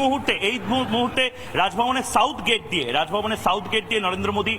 মুহূর্তে, এই মুহূর্তে রাজভবনের সাউথ গেট দিয়ে, রাজভবনের সাউথ গেট দিয়ে নরেন্দ্র মোদী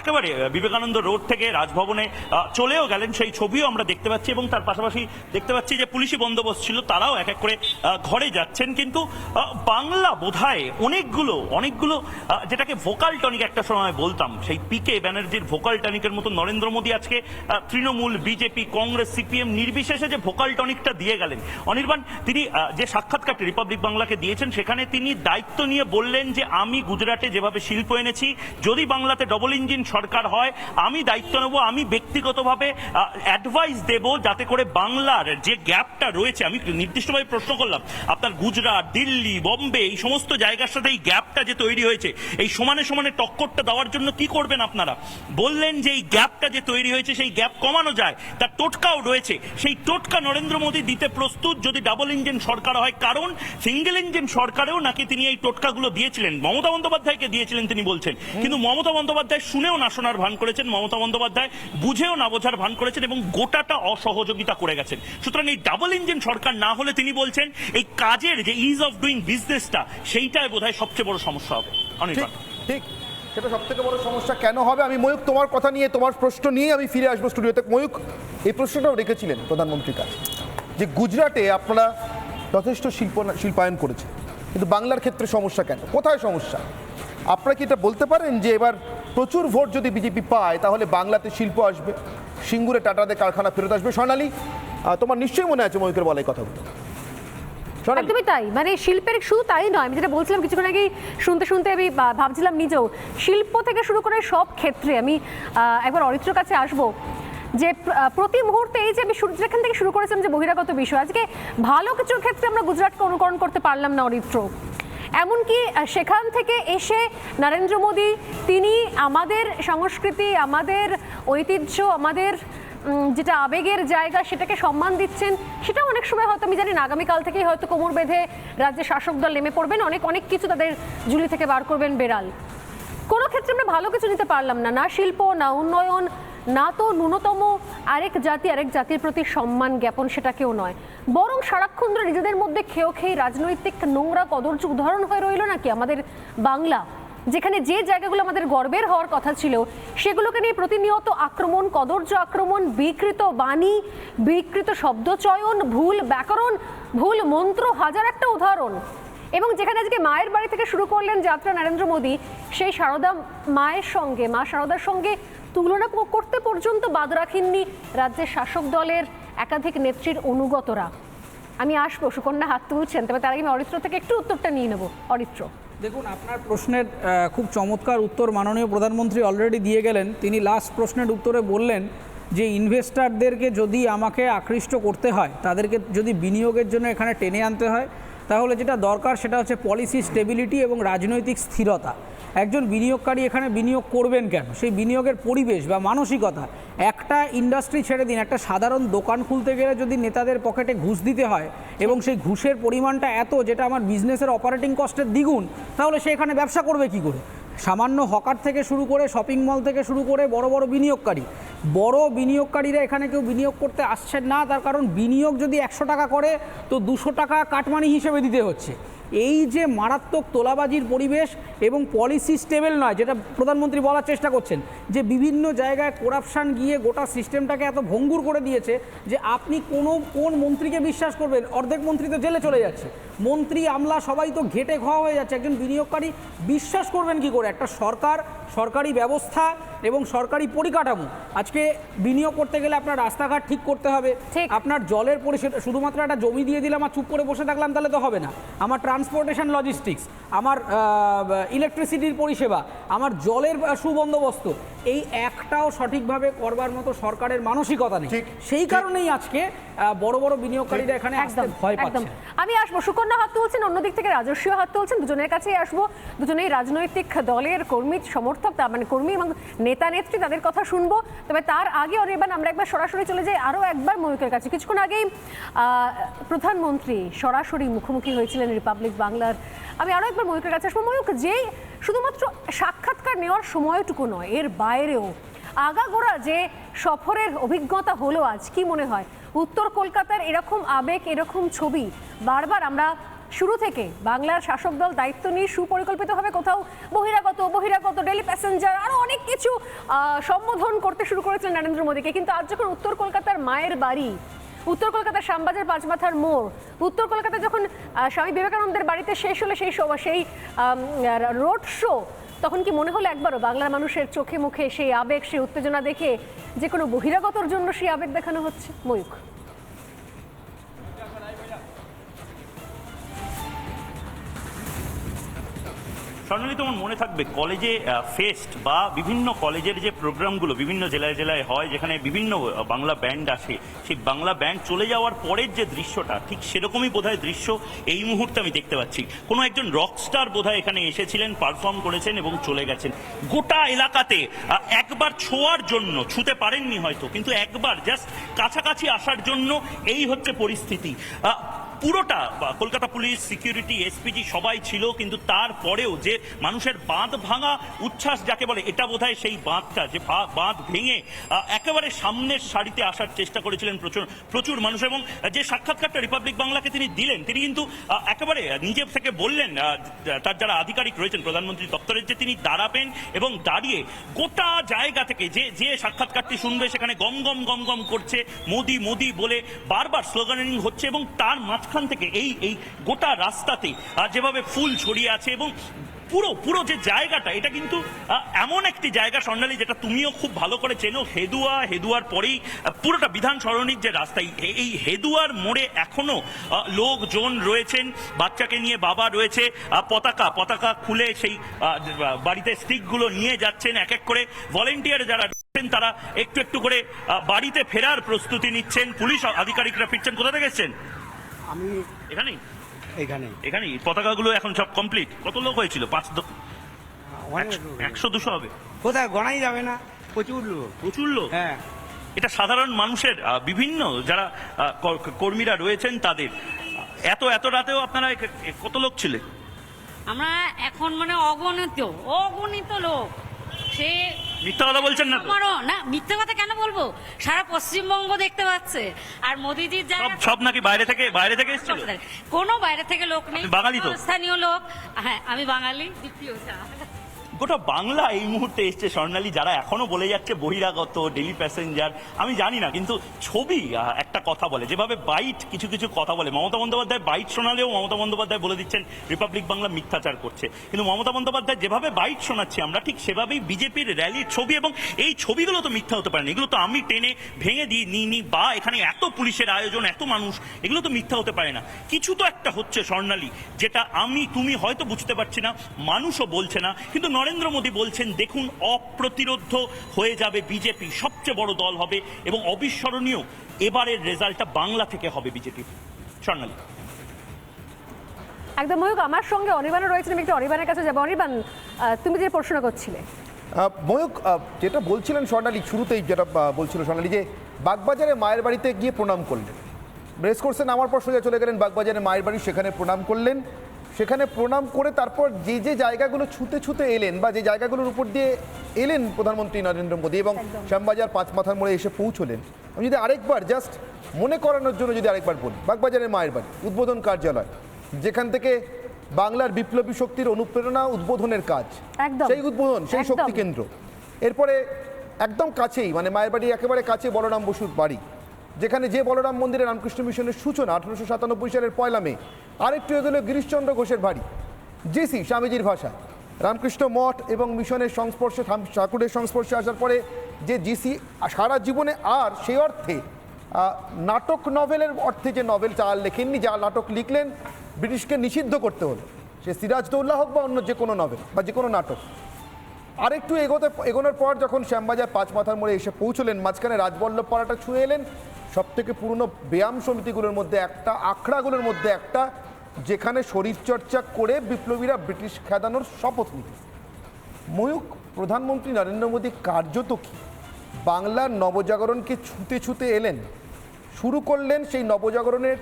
একেবারে বিবেকানন্দ রোড থেকে রাজভবনে চলেও গেলেন। সেই ছবিও আমরা দেখতে পাচ্ছি এবং তার পাশাপাশি দেখতে পাচ্ছি যে পুলিশি বন্দোবস্ত ছিল, তারাও এক এক করে ঘরে যাচ্ছেন। কিন্তু বাংলা বোধহয় অনেকগুলো অনেকগুলো যেটাকে ভোকাল টনিক একটা সময় বলতাম, সেই পিকে ব্যানার্জির ভোকাল টনিকের মতো নরেন্দ্র মোদী আজকে তৃণমূল বিজেপি কংগ্রেস সিপিএম নির্বিশেষে যে ভোকাল টনিকটা দিয়ে গেলেন। অনির্বাণ, তিনি যে সাক্ষাৎকারটি রিপাবলিক বাংলাকে দিয়েছেন, সেখানে তিনি দায়িত্ব নিয়ে বললেন যে আমি গুজরাটে যেভাবে শিল্প এনেছি, যদি বাংলাতে ডবল ইঞ্জিন সরকার হয়, আমি দায়িত্ব নেব, আমি ব্যক্তিগতভাবে অ্যাডভাইস দেব যাতে করে বাংলার যে গ্যাপটা রয়েছে, আমি নির্দিষ্টভাবে প্রশ্ন করলাম, আপনার গুজরাট, দিল্লি, বম্বে, এই সমস্ত জায়গার সাথে এই গ্যাপটা যে তৈরি হয়েছে, এই সমানে সমানে টক্করটা দেওয়ার জন্য কি করবেন আপনারা? বললেন যে এই গ্যাপটা যে তৈরি হয়েছে, সেই গ্যাপ কমানো যায়, তার টোটকাও রয়েছে, সেই টোটকা নরেন্দ্র মোদী দিতে প্রস্তুত যদি ডাবল ইঞ্জিন সরকার হয়, কারণ সিঙ্গেল ইঞ্জিন সরকারেও নাকি তিনি এই টোটকাগুলো দিয়েছিলেন। মমতা বন্দ্যোপাধ্যায়কে দিয়েছিলেন তিনি বলছেন। কিন্তু মমতা বন্দ্যোপাধ্যায় শুনেও না শোনার ভান করেছেন মমতা বন্দ্যোপাধ্যায় বুঝেও না বোঝার ভান করেছেন এবং গোটাটা অসহযোগিতা করে গেছেন। সুতরাং এই ডাবল ইঞ্জিন সরকার না হলে তিনি বলছেন এই কাজের যে ইজ অফ ডুইং বিজনেসটা সেইটাই বোধহয় সবচেয়ে বড় সমস্যা হবে। ঠিক অনির্বাণ। ঠিক সেটা সব থেকে বড় সমস্যা কেন হবে? আমি ময়ূক তোমার কথা নিয়ে তোমার প্রশ্ন নিয়ে আমি ফিরে আসব স্টুডিওতে ময়ূক এই প্রশ্নটাও রেখেছিলেন প্রধানমন্ত্রীর কাছে যে গুজরাটে আপনারা যথেষ্ট শিল্প শিল্পায়ন করেছে কিন্তু বাংলার ক্ষেত্রে সমস্যা কেন? কোথায় সমস্যা? আপনারা কি এটা বলতে পারেন যে এবার প্রচুর ভোট যদি বিজেপি পায় তাহলে বাংলাতে শিল্প আসবে সিঙ্গুরে টাটাতে কারখানা ফেরত আসবে। আহ, তোমার নিশ্চয়ই মনে আছে ময়ূকের বলাই কথাগুলো। একদমই তাই। মানে শিল্পের শুধু তাই নয়। আমি যেটা বলছিলাম কিছুক্ষণ আগেই শুনতে শুনতে আমি ভাবছিলাম নিজেও। শিল্প থেকে শুরু করে সব ক্ষেত্রে আমি একবার অরিত্র কাছে আসব। যে প্রতি মুহূর্তে এই যে আমি যেখান থেকে শুরু করেছিলাম যে বহিরাগত বিষয়, আজকে ভালো কিছুর ক্ষেত্রে আমরা গুজরাটকে অনুকরণ করতে পারলাম না অরিত্র। এমনকি সেখান থেকে এসে নরেন্দ্র মোদী, তিনি আমাদের সংস্কৃতি, আমাদের ঐতিহ্য, আমাদের যেটা আবেগের জায়গা, সেটাকে সম্মান দিচ্ছেন সেটা অনেক সময় হয়তো, আমি জানি না, আগামীকাল থেকেই হয়তো কোমর বেঁধে রাজ্যের শাসক দল নেমে পড়বেন, অনেক অনেক কিছু তাদের ঝুলি থেকে বার করবেন বেড়াল। কোনো ক্ষেত্রে আমরা ভালো কিছু নিতে পারলাম না না শিল্প, না উন্নয়ন না তো ন্যূনতম আরেক জাতি, আরেক জাতির প্রতি সম্মান জ্ঞাপন সেটা কেউ নয়। বরং সারাক্ষণ ধরে নিজেদের মধ্যে খেয়েও খেয়ে রাজনৈতিক নোংরা কদর্য উদাহরণ হয়ে রইল নাকি আমাদের বাংলা? যেখানে যে জায়গাগুলো আমাদের গর্বের হওয়ার কথা ছিল, সেগুলোকে নিয়ে প্রতিনিয়ত আক্রমণ, কদর্য আক্রমণ, বিকৃত বাণী, বিকৃত শব্দচয়ন ভুল ব্যাকরণ, ভুল মন্ত্র হাজার একটা উদাহরণ। এবং যেখানে আজকে মায়ের বাড়ি থেকে শুরু করলেন যাত্রা নরেন্দ্র মোদী, সেই সারদা মায়ের সঙ্গে, মা সারদার সঙ্গে তুলনা করতে পর্যন্ত বাদ রাখেননি রাজ্যের শাসক দলের একাধিক নেত্রীর অনুগতরা। আমি আসব, সুকন্যা, হাত তুলছেন, তবে তার আগে আমি অরিত্র থেকে একটু উত্তরটা নিয়ে নেব। অরিত্র। দেখুন, আপনার প্রশ্নের খুব চমৎকার উত্তর মাননীয় প্রধানমন্ত্রী অলরেডি দিয়ে গেলেন। তিনি লাস্ট প্রশ্নের উত্তরে বললেন যে ইনভেস্টারদেরকে যদি আমাকে আকৃষ্ট করতে হয়, তাদেরকে যদি বিনিয়োগের জন্য এখানে টেনে আনতে হয়, তাহলে যেটা দরকার সেটা হচ্ছে পলিসি স্টেবিলিটি এবং রাজনৈতিক স্থিরতা। একজন বিনিয়োগকারী এখানে বিনিয়োগ করবেন কেন? সেই বিনিয়োগের পরিবেশ বা মানসিকতা একটা ইন্ডাস্ট্রি ছেড়ে দিন, একটা সাধারণ দোকান খুলতে গেলে যদি নেতাদের পকেটে ঘুষ দিতে হয় এবং সেই ঘুষের পরিমাণটা এত যেটা আমার বিজনেসের অপারেটিং কস্টের দ্বিগুণ, তাহলে সে এখানে ব্যবসা করবে কি করে? সামান্য হকার থেকে শুরু করে শপিং মল থেকে শুরু করে বড় বড় বিনিয়োগকারী। বড় বিনিয়োগকারীরা এখানে কেউ বিনিয়োগ করতে আসছেন না, তার কারণ বিনিয়োগ যদি একশো টাকা করে, তো দুশো টাকা কাটমানি হিসেবে দিতে হচ্ছে। এই যে মারাত্মক তোলাবাজির পরিবেশ এবং পলিসি স্টেবল নয়, যেটা প্রধানমন্ত্রী বলার চেষ্টা করছেন, যে বিভিন্ন জায়গায় করাপশান গিয়ে গোটা সিস্টেমটাকে এত ভঙ্গুর করে দিয়েছে যে আপনি কোনো, কোন মন্ত্রীকে বিশ্বাস করবেন? অর্ধেক মন্ত্রী তো জেলে চলে যাচ্ছে। মন্ত্রী, আমলা সবাই তো ঘেটে খাওয়া হয়ে যাচ্ছে। একজন বিনিয়োগকারী বিশ্বাস করবেন কি করে? একটা সরকার সরকারি ব্যবস্থা এবং সরকারি পরিকাঠামো। আজকে বিনিয়োগ করতে গেলে আপনার রাস্তাঘাট ঠিক করতে হবে। ঠিক। আপনার জলের পরিষেবা শুধুমাত্র একটা জমি দিয়ে দিলাম আর চুপ করে বসে থাকলাম তাহলে তো হবে না। আমার ট্রান্সপোর্টেশন লজিস্টিক্স আমার ইলেকট্রিসিটির পরিষেবা আমার জলের সুবন্দোবস্ত এই একটাও সঠিকভাবে করবার মতো সরকারের মানসিকতা নেই। সেই কারণেই আজকে বড় বড় বিনিয়োগকারীরা এখানে একদম ভয় পাচ্ছে। আমি আসব সুকন্যা হাত তুলছেন অন্যদিক থেকে রাজস্বীয় হাত তুলছেন দুজনের কাছেই আসব। দুজনেই রাজনৈতিক দলের কর্মী সমর্থক তার মানে কর্মী এবং নেতা নেত্রী তাদের কথা শুনব। তবে তার আগে অনির্বাণ আমরা একবার সরাসরি চলে যাই আরও একবার ময়ূকের কাছে। কিছুক্ষণ আগেই প্রধানমন্ত্রী সরাসরি মুখোমুখি হয়েছিলেন রিপাবলিক বাংলার। আমি আরও একবার ময়ূকের কাছে আসব। ময়ূক যেই শুধুমাত্র সাক্ষাৎকার নেওয়ার সময়টুকু নয়, এর বাইরেও। আগাগোড়া যে সফরের অভিজ্ঞতা হলো আজ, কি মনে হয়? উত্তর কলকাতার এরকম আবেগ, এরকম ছবি বারবার আমরা শুরু থেকে বাংলার শাসক দল দায়িত্ব নিয়ে সুপরিকল্পিতভাবে কোথাও বহিরাগত বহিরাগত ডেলি প্যাসেঞ্জার আরও অনেক কিছু সম্বোধন করতে শুরু করেছিলেন নরেন্দ্র মোদীকে। কিন্তু আজ যখন উত্তর কলকাতার মায়ের বাড়ি উত্তর কলকাতার শ্যামবাজার পাঁচমাথার মোড়। উত্তর কলকাতা যখন স্বামী বিবেকানন্দের বাড়িতে শেষ হলো সেই সেই রোড শো, তখন কি মনে হলো একবারও বাংলার মানুষের চোখে মুখে সেই আবেগ, সেই উত্তেজনা দেখে যে কোনো বহিরাগতর জন্য সেই আবেগ দেখানো হচ্ছে? ময়ূক স্বর্ণালী তোমার মনে থাকবে, কলেজে ফেস্ট বা বিভিন্ন কলেজের যে প্রোগ্রামগুলো বিভিন্ন জেলায় জেলায় হয়, যেখানে বিভিন্ন বাংলা ব্যান্ড আসে, সেই বাংলা ব্যান্ড চলে যাওয়ার পরের যে দৃশ্যটা, ঠিক সেরকমই বোধহয় দৃশ্য এই মুহূর্তে আমি দেখতে পাচ্ছি। কোনো একজন রকস্টার বোধহয় এখানে এসেছিলেন পারফর্ম করেছেন এবং চলে গেছেন। গোটা এলাকাতে একবার ছোঁয়ার জন্য, ছুতে পারেননি হয়তো, কিন্তু একবার জাস্ট কাছাকাছি আসার জন্য, এই হচ্ছে পরিস্থিতি। পুরোটা কলকাতা পুলিশ, সিকিউরিটি, এসপিজি সবাই ছিল, কিন্তু তারপরেও যে মানুষের বাঁধ ভাঙা উচ্ছ্বাস যাকে বলে, এটা বোধহয় সেই বাঁধটা, যে বাঁধ ভেঙে একেবারে সামনের সারিতে আসার চেষ্টা করেছিলেন প্রচুর প্রচুর মানুষ। এবং যে সাক্ষাৎকারটা রিপাবলিক বাংলাকে তিনি দিলেন, তিনি কিন্তু একেবারে নিজে থেকে বললেন তার যারা আধিকারিক রয়েছেন, প্রধানমন্ত্রী দপ্তরের, যে তিনি দাঁড়াবেন এবং দাঁড়িয়ে গোটা জায়গা থেকে যে যে সাক্ষাৎকারটি শুনবে, সেখানে গম গম গম গম করছে, মোদি মোদি বলে বারবার স্লোগানিং হচ্ছে এবং তার মাঝখান থেকে, এই এই গোটা রাস্তাতে যেভাবে ফুল ছড়িয়ে আছে এবং পুরো পুরো যে জায়গাটা, এটা কিন্তু এমন একটি জায়গা স্বর্ণালী, যেটা তুমিও খুব ভালো করে চেনো, হেদুয়া, হেদুয়ার পরেই পুরোটা বিধান সরণির যে রাস্তা, এই- হেদুয়ার মোড়ে এখনও লোকজন রয়েছেন, বাচ্চাকে নিয়ে বাবা রয়েছে পতাকা পতাকা খুলে সেই বাড়িতে স্টিকগুলো নিয়ে যাচ্ছেন, এক এক করে ভলেন্টিয়ার যারা তারা একটু একটু করে বাড়িতে ফেরার প্রস্তুতি নিচ্ছেন, পুলিশ আধিকারিকরা ফিরছেন, কোথা থেকে এসছেন? আমি এখানেই? এখানে এখানেই? পতাকাগুলো এখন সব কমপ্লিট কত লোক হয়েছিল? পাঁচ একশো- দুশো হবে? কোথায়? গণাই যাবে না। প্রচুর লোক। প্রচুর লোক? হ্যাঁ। এটা সাধারণ মানুষের বিভিন্ন যারা কর- কর্মীরা রয়েছেন তাদের। এত এত রাতেও আপনারা কত লোক ছিলেন আমরা এখন মানে অগণিত অগণিত লোক। সে মিথ্যা কথা বলছেন না? আমারও না মিথ্যে কথা কেন বলব? সারা পশ্চিমবঙ্গ দেখতে পাচ্ছে। আর মোদিজির সব জায়গা সব নাকি বাইরে থেকে বাইরে থেকে এসেছিল? কোনো বাইরে থেকে লোক নেই। বাঙালি তো? স্থানীয় লোক হ্যাঁ আমি বাঙালি দ্বিতীয় গোটা বাংলা এই মুহূর্তে এসছে স্বর্ণালী, যারা এখনও বলে যাচ্ছে বহিরাগত ডেলি প্যাসেঞ্জার আমি জানি না, কিন্তু ছবি একটা কথা বলে। যেভাবে বাইট, কিছু কিছু কথা বলে। মমতা বন্দ্যোপাধ্যায় বাইট শোনালেও মমতা বন্দ্যোপাধ্যায় বলে দিচ্ছেন, রিপাবলিক বাংলা মিথ্যাচার করছে। কিন্তু মমতা বন্দ্যোপাধ্যায় যেভাবে বাইট শোনাচ্ছি, আমরা ঠিক সেভাবেই বিজেপির র্যালির ছবি এবং এই ছবিগুলো তো মিথ্যা হতে পারে না এগুলো তো আমি টেনে ভেঙে দিই, নিই নি বা এখানে এত পুলিশের আয়োজন, এত মানুষ, এগুলো তো মিথ্যা হতে পারে না। কিছু তো একটা হচ্ছে স্বর্ণালী, যেটা আমি, তুমি হয়তো বুঝতে পারছি না, মানুষও বলছে না, কিন্তু নরেন্দ্র মোদী বলছেন দেখুন অপ্রতিরোধ হয়ে যাবে বিজেপি সবচেয়ে বড় দল হবে এবং অবিস্মরণীয় এবারের রেজাল্টটা বাংলা থেকে হবে বিজেপির স্বর্ণালী। একদম ময়ূক আমার সঙ্গে অনির্বাণও রয়েছেন আমি একটু অনির্বাণের কাছে যাব। অনির্বাণ তুমি যে প্রশ্ন করছিলে। ময়ূক যেটা বলছিলেন স্বর্ণালী শুরুতেই যেটা বলছিল স্বর্ণালী যে বাগবাজারে মায়ের বাড়িতে গিয়ে প্রণাম করলেন। রেস কোর্সে নামার পর সোজা চলে গেলেন বাগবাজারে মায়ের বাড়ি সেখানে প্রণাম করলেন। সেখানে প্রণাম করে তারপর যে যে জায়গাগুলো ছুতে ছুতে এলেন বা যে জায়গাগুলোর উপর দিয়ে এলেন প্রধানমন্ত্রী নরেন্দ্র মোদী এবং শ্যামবাজার পাঁচ মাথার মোড়ে এসে পৌঁছলেন আমি যদি আরেকবার জাস্ট মনে করানোর জন্য যদি আরেকবার বলি বাগবাজারের মায়ের বাড়ি উদ্বোধন কার্যালয় যেখান থেকে বাংলার বিপ্লবী শক্তির অনুপ্রেরণা উদ্বোধনের কাজ সেই উদ্বোধন সেই শক্তি কেন্দ্র এরপরে একদম কাছেই মানে মায়ের বাড়ি একেবারে কাছে বলরাম বসুর বাড়ি যেখানে যে বলরাম মন্দিরে রামকৃষ্ণ মিশনের সূচনা আঠারোশো সাতানব্বই সালের পয়লা মে, আরেকটু এগুলো গিরিশচন্দ্র ঘোষের বাড়ি। জেসি স্বামীজির ভাষা রামকৃষ্ণ মঠ এবং মিশনের সংস্পর্শে ঠাকুরের সংস্পর্শে আসার পরে যে জিসি সারা জীবনে আর সেই অর্থে নাটক নভেলের অর্থে যে নভেল চাল লেখেননি, যা নাটক লিখলেন, ব্রিটিশকে নিষিদ্ধ করতে হলো। সে সিরাজদৌল্লা হোক বা অন্য যে কোনো নভেল বা যে কোনো নাটক। আরেকটু এগোতে, এগোনোর পর যখন শ্যামবাজার পাঁচ মাথার মোড়ে এসে পৌঁছলেন, মাঝখানে রাজবল্লভ পাড়াটা ছুঁয়ে এলেন সব থেকে পুরনো ব্যায়াম সমিতিগুলোর মধ্যে একটা, আখড়াগুলোর মধ্যে একটা, যেখানে শরীরচর্চা করে বিপ্লবীরা ব্রিটিশ খেদানোর শপথ নিতেন। ময়ূক প্রধানমন্ত্রী নরেন্দ্র মোদী কার্যত কি? বাংলার নবজাগরণকে ছুতে ছুতে এলেন, শুরু করলেন সেই নবজাগরণের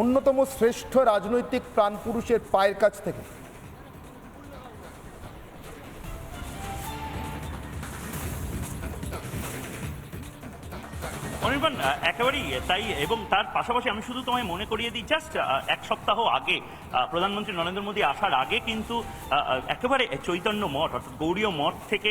অন্যতম শ্রেষ্ঠ রাজনৈতিক প্রাণপুরুষের পায়ের কাছ থেকে। অনির্বাণ একেবারেই তাই, এবং তার পাশাপাশি আমি শুধু তোমায় মনে করিয়ে দিই জাস্ট এক সপ্তাহ আগে প্রধানমন্ত্রী নরেন্দ্র মোদী আসার আগে কিন্তু একেবারে চৈতন্য মঠ, অর্থাৎ গৌরীয় মঠ থেকে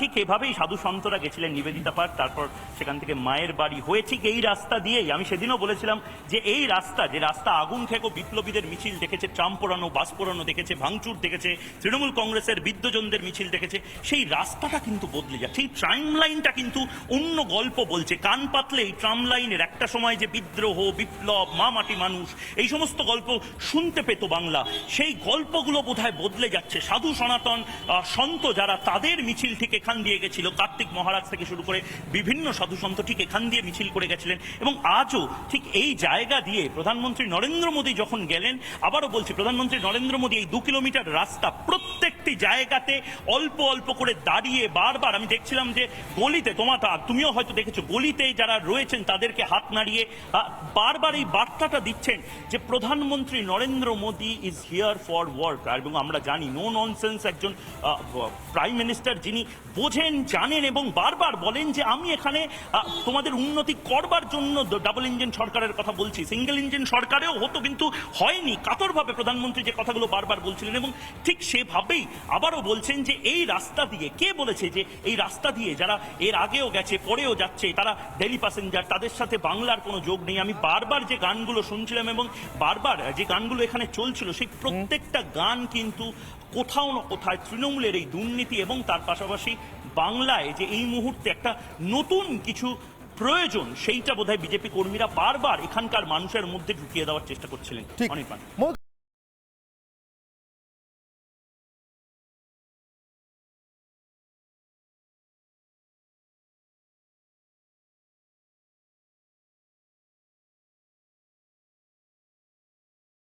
ঠিক এভাবেই সাধু সন্তরা গেছিলেন নিবেদিতা পাঠ তারপর সেখান থেকে মায়ের বাড়ি হয়ে ঠিক এই রাস্তা দিয়েই, আমি সেদিনও বলেছিলাম যে এই রাস্তা, যে রাস্তা আগুন থেকে বিপ্লবীদের মিছিল দেখেছে, ট্রাম পোড়ানো, বাস পোড়ানো দেখেছে, ভাঙচুর দেখেছে, তৃণমূল কংগ্রেসের বিদ্যজনদের মিছিল দেখেছে, সেই রাস্তাটা কিন্তু বদলে যাচ্ছে এই ট্রাইম লাইনটা কিন্তু অন্য গল্প বলছে, কান পাতলে এই ট্রাম লাইনের একটা সময় যে বিদ্রোহ, বিপ্লব মা মাটি মানুষ, এই সমস্ত গল্প শুনতে পেত বাংলা। সেই গল্পগুলো বোধহয় বদলে যাচ্ছে। সাধু সনাতন সন্ত যারা তাদের মিছিল ঠিক এখান দিয়ে গেছিল। কার্তিক মহারাজ থেকে শুরু করে বিভিন্ন সাধু সন্ত ঠিক এখান দিয়ে মিছিল করে গেছিলেন। এবং আজও ঠিক এই জায়গা দিয়ে প্রধানমন্ত্রী নরেন্দ্র মোদী যখন গেলেন, আবারও বলছি, প্রধানমন্ত্রী নরেন্দ্র মোদী এই দু কিলোমিটার রাস্তা প্রত্যেকটি জায়গাতে অল্প অল্প করে দাঁড়িয়ে বারবার, আমি দেখছিলাম যে গলিতে তোমার তুমিও হয়তো দেখেছ, গলিতে যারা রয়েছেন, তাদেরকে হাত নাড়িয়ে বারবার এই বার্তাটা দিচ্ছেন যে প্রধানমন্ত্রী Narendra Modi is here for work এবং আমরা জানি নো ননসেন্স একজন প্রাইম মিনিস্টার যিনি বোঝেন, জানেন এবং বারবার বলেন যে আমি এখানে তোমাদের উন্নতি করবার জন্য ডাবল ইঞ্জিন সরকারের কথা বলছি। সিঙ্গেল ইঞ্জিন সরকারেও হতো কিন্তু হয়নি। কাতরভাবে প্রধানমন্ত্রী যে কথাগুলো বারবার বলছিলেন এবং ঠিক সেভাবেই আবারও বলছেন যে এই রাস্তা দিয়ে, কে বলেছে যে এই রাস্তা দিয়ে যারা এর আগেও গেছে, পরেও যাচ্ছে, তারা ডেলি প্যাসেঞ্জার তাদের সাথে বাংলার কোনো যোগ নেই। আমি বারবার যে গানগুলো শুনছিলাম এবং বারবার যে গানগুলো এখানে চলছিল সেই প্রত্যেকটা গান কিন্তু কোথাও না কোথায় তৃণমূলের এই দুর্নীতি এবং তার পাশাপাশি বাংলায় যে এই মুহূর্তে একটা নতুন কিছু প্রয়োজন সেইটা বোধহয় বিজেপি কর্মীরা বারবার এখানকার মানুষের মধ্যে ঢুকিয়ে দেওয়ার চেষ্টা করছিলেন অনির্বাণ।